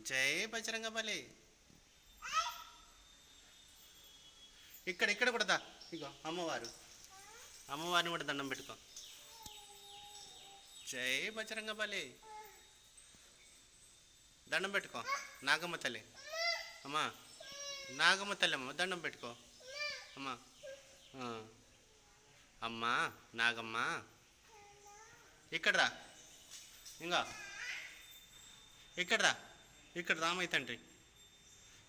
జై బజరంగ బలి ఇక్కడ ఇక్కడ కూడా దా. ఇగో అమ్మవారు. అమ్మవారిని కూడా దండం పెట్టుకో. జై బజరంగ బలి దండం పెట్టుకో. నాగమ్మ తల్లి. అమ్మా. నాగమ్మ తల్లి అమ్మ దండం పెట్టుకో. అమ్మా. అమ్మా నాగమ్మ. ఇక్కడ రా. ఇంకా ఇక్కడ రా. ఇక్కడ రామయ్య తండ్రి.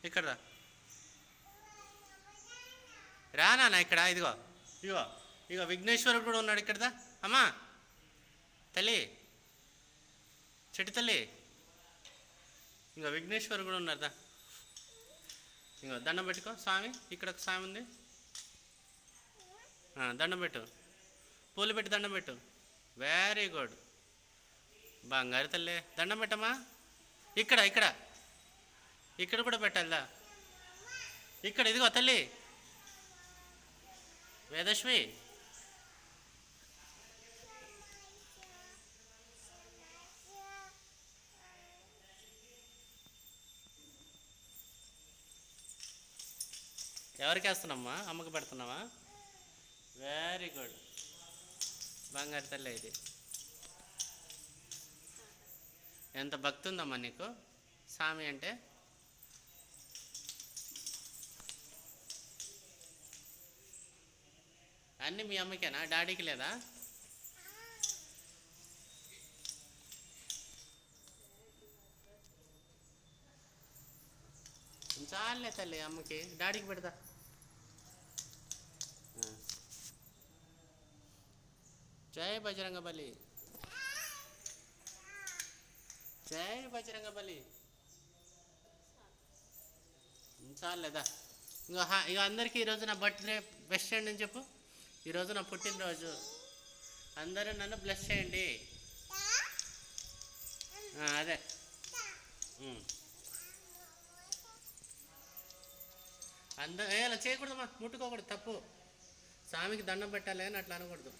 ఇక్కడ రా. రా నాన్న ఇక్కడ ఇదిగో. ఇదిగో ఇగో విఘ్నేశ్వరుడు కూడా ఉన్నాడు ఇక్కడదా అమ్మా. తల్లి. చెట్టు తల్లి. ఇంకా విఘ్నేశ్వరుడు కూడా ఉన్నారుదా ఇంకో దండం పెట్టుకో. స్వామి ఇక్కడ ఒక స్వామి ఉంది. దండం పెట్టు. పూలు పెట్టి దండం పెట్టు. వెరీ గుడ్ బంగారు తల్లి. దండం పెట్టమ్మా. ఇక్కడ ఇక్కడ. ఇక్కడ కూడా పెట్టాలా ఇక్కడ ఇదిగో తల్లి. వేదశ్వి ఎవరికి వేస్తున్నామ్మా అమ్మకి పెడుతున్నావా? వెరీ గుడ్ బంగారు తల్లి ఇది. ఎంత భక్తి ఉందమ్మా నీకు? స్వామి అంటే? అన్నీ మీ అమ్మకేనా? డాడీకి లేదా? చాలే తల్లి అమ్మకి. డాడీకి పెడతా. జై బజరంగ బలి జై బజరంగ బలి చాలేదా ఇంకా హా ఇక అందరికీ ఈరోజు నా బర్త్డే బెస్ట్ ఫ్రెండ్ అని చెప్పు. ఈరోజు నా పుట్టినరోజు. అందరూ నన్ను బ్లెస్ చేయండి. అదే. ఉమ్. అందరూ అలా చేయకూడదమ్మా. ముట్టుకోకూడదు తప్పు. స్వామికి దండం పెట్టాలి అని అట్లా అనకూడదు.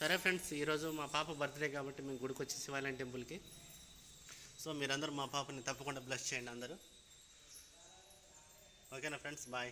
సరే ఫ్రెండ్స్ ఈరోజు మా పాప బర్త్డే కాబట్టి మేము గుడికి వచ్చి శివాలయం టెంపుల్కి. సో మీరందరూ మా పాపని తప్పకుండా బ్లెస్ చేయండి అందరూ. ಓಕೆನಾ ಫ್ರೆಂಡ್ಸ್ ಬಾಯ್